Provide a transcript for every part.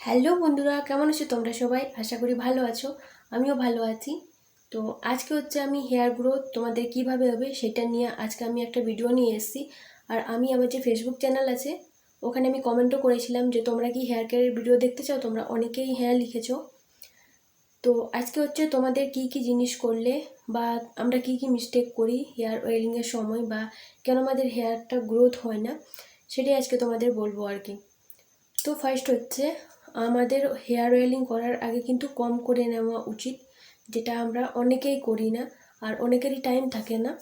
Hello বন্ধুরা, কেমন আছো তোমরা সবাই? আশা করি ভালো আছো, আমিও ভালো আছি। তো আজকে হচ্ছে আমি হেয়ার গ্রোথ, তোমাদের কীভাবে হবে সেটা নিয়ে আজকে আমি একটা ভিডিও নিয়ে এসেছি। আর আমি আমার যে ফেসবুক চ্যানেল আছে, ওখানে আমি কমেন্টও করেছিলাম যে তোমরা কি হেয়ার কেয়ারের ভিডিও দেখতে চাও? তোমরা অনেকেই হেয়ার লিখেছো। তো আজকে হচ্ছে তোমাদের কি কি জিনিস করলে বা আমরা কি কি মিস্টেক করি হেয়ার ওয়েলিংয়ের সময় বা কেন আমাদের হেয়ারটা গ্রোথ হয় না, সেটাই আজকে তোমাদের বলব আর কি। তো ফার্স্ট হচ্ছে আমাদের হেয়ার অয়েলিং করার আগে কিন্তু কম করে নেওয়া উচিত, যেটা আমরা অনেকেই করি না আর অনেকেরই টাইম থাকে না।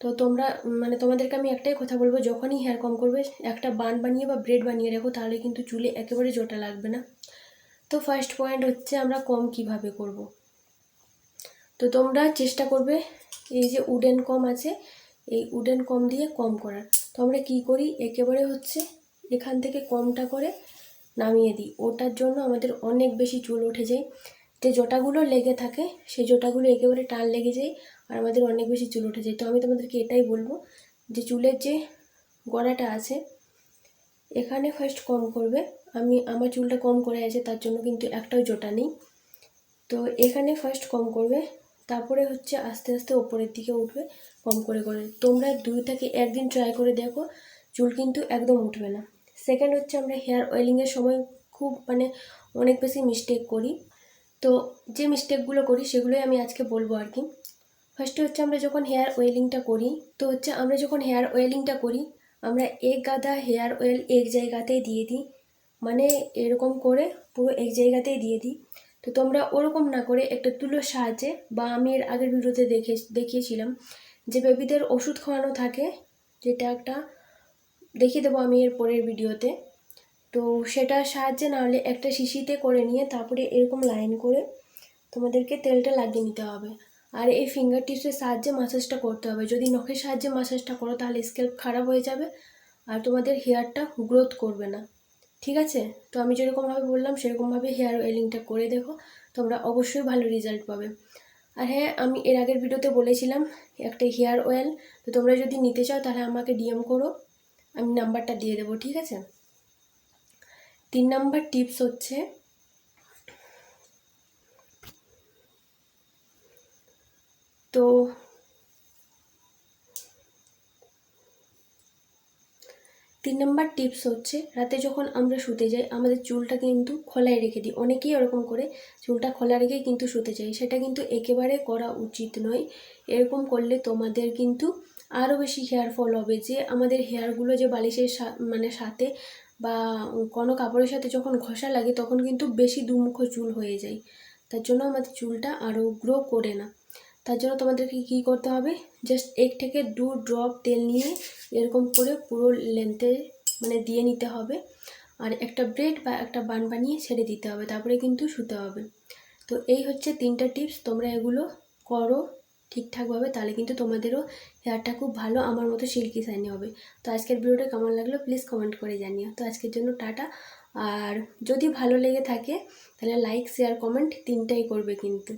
তো তোমরা মানে তোমাদেরকে আমি একটাই কথা বলব, যখনই হেয়ার কম করবে, একটা বান বানিয়ে বা ব্রেড বানিয়ে রাখো, তাহলে কিন্তু চুলে একেবারে জোটা লাগবে না। তো ফার্স্ট পয়েন্ট হচ্ছে আমরা কম কীভাবে করব। তো তোমরা চেষ্টা করবে, এই যে উডেন কম আছে, এই উডেন কম দিয়ে কম করার। তো আমরা কী করি, একেবারে হচ্ছে এখান থেকে কমটা করে নামিয়ে দিই। ওটার জন্য আমাদের অনেক বেশি চুল উঠে যায়। যে জোটাগুলো লেগে থাকে, সেই জোটাগুলো একেবারে টান লেগে যায় আর আমাদের অনেক বেশি চুল উঠে যায়। তো আমি তোমাদেরকে এটাই বলব যে চুলের যে গড়াটা আছে, এখানে ফার্স্ট কম করবে। আমি, আমার চুলটা কম করে আছে, তার জন্য কিন্তু একটাও জোটা নেই। তো এখানে ফার্স্ট কম করবে, তারপরে হচ্ছে আস্তে আস্তে ওপরের দিকে উঠবে, কম করে করে। তোমরা দুই থেকে একদিন ট্রাই করে দেখো, চুল কিন্তু একদম উঠবে না। সেকেন্ড হচ্ছে আমরা হেয়ার অয়েলিংয়ের সময় খুব মানে অনেক বেশি মিস্টেক করি। তো যে মিস্টেকগুলো করি সেগুলোই আমি আজকে বলব আর কি। ফার্স্টে হচ্ছে আমরা যখন হেয়ার অয়েলিংটা করি, তো হচ্ছে আমরা যখন হেয়ার অয়েলিংটা করি, আমরা এক গাদা হেয়ার অয়েল এক জায়গাতেই দিয়ে দিই। মানে এরকম করে পুরো এক জায়গাতেই দিয়ে দিই। তো তোমরা ওরকম না করে একটা তুলোর সাহায্যে বা আমি এর আগের ভিডিওতে দেখে দেখিয়েছিলাম, যে বেবিদের ওষুধ খাওয়ানো থাকে, যেটা একটা দেখিয়ে দেবো আমি এর পরের ভিডিওতে। তো সেটার সাহায্যে না হলে একটা শিশিতে করে নিয়ে তারপরে এরকম লাইন করে তোমাদেরকে তেলটা লাগিয়ে নিতে হবে। আর এই ফিঙ্গার টিপসের সাহায্যে মাসাজটা করতে হবে। যদি নখের সাহায্যে মাসাজটা করো তাহলে স্কেল্প খারাপ হয়ে যাবে আর তোমাদের হেয়ারটা গ্রোথ করবে না। ঠিক আছে? তো আমি যেরকমভাবে বললাম, সেরকমভাবে হেয়ার অয়েলিংটা করে দেখো, তোমরা অবশ্যই ভালো রেজাল্ট পাবে। আর হ্যাঁ আমি এর আগের ভিডিওতে বলেছিলাম একটা হেয়ার অয়েল তো তোমরা যদি নিতে চাও তাহলে আমাকে ডিএম করো। আমি নাম্বারটা দিয়ে দেবো, ঠিক আছে? তিন নাম্বার টিপস হচ্ছে, তো তিন নম্বর টিপস হচ্ছে, রাতে যখন আমরা শুতে যাই, আমাদের চুলটা কিন্তু খোলায় রেখে দিই। অনেকেই ওরকম করে, চুলটা খোলা রেখে কিন্তু শুতে চাই সেটা কিন্তু একেবারে করা উচিত নয়। এরকম করলে তোমাদের কিন্তু আরও বেশি হেয়ার ফল হবে যে আমাদের হেয়ারগুলো যে বালিশের মানে সাথে বা কোনো কাপড়ের সাথে যখন ঘষা লাগে তখন কিন্তু বেশি দুমুখ চুল হয়ে যায়। তার জন্য আমাদের চুলটা আরও গ্রো করে না। তার জন্য তোমাদেরকে কী করতে হবে? জাস্ট এক থেকে দু ড্রপ তেল নিয়ে এরকম করে পুরো লেন্থে মানে দিয়ে নিতে হবে। আর একটা ব্রেড বা একটা বান বানিয়ে ছেড়ে দিতে হবে, তারপরে কিন্তু শুতে হবে। তো এই হচ্ছে তিনটা টিপস তোমরা এগুলো করো। ঠিকঠাকভাবে তাহলে কিন্তু তোমাদেরও হেয়ারটা খুব ভালো আমার মতো সিল্কি সাইনি হবে। তো আজকের ভিডিওটা কেমন লাগল প্লিজ কমেন্ট করে জানিও। তো আজকের জন্য টাটা। আর যদি ভালো লেগে থাকে, তাহলে লাইক শেয়ার কমেন্ট তিনটাই করবে কিন্তু।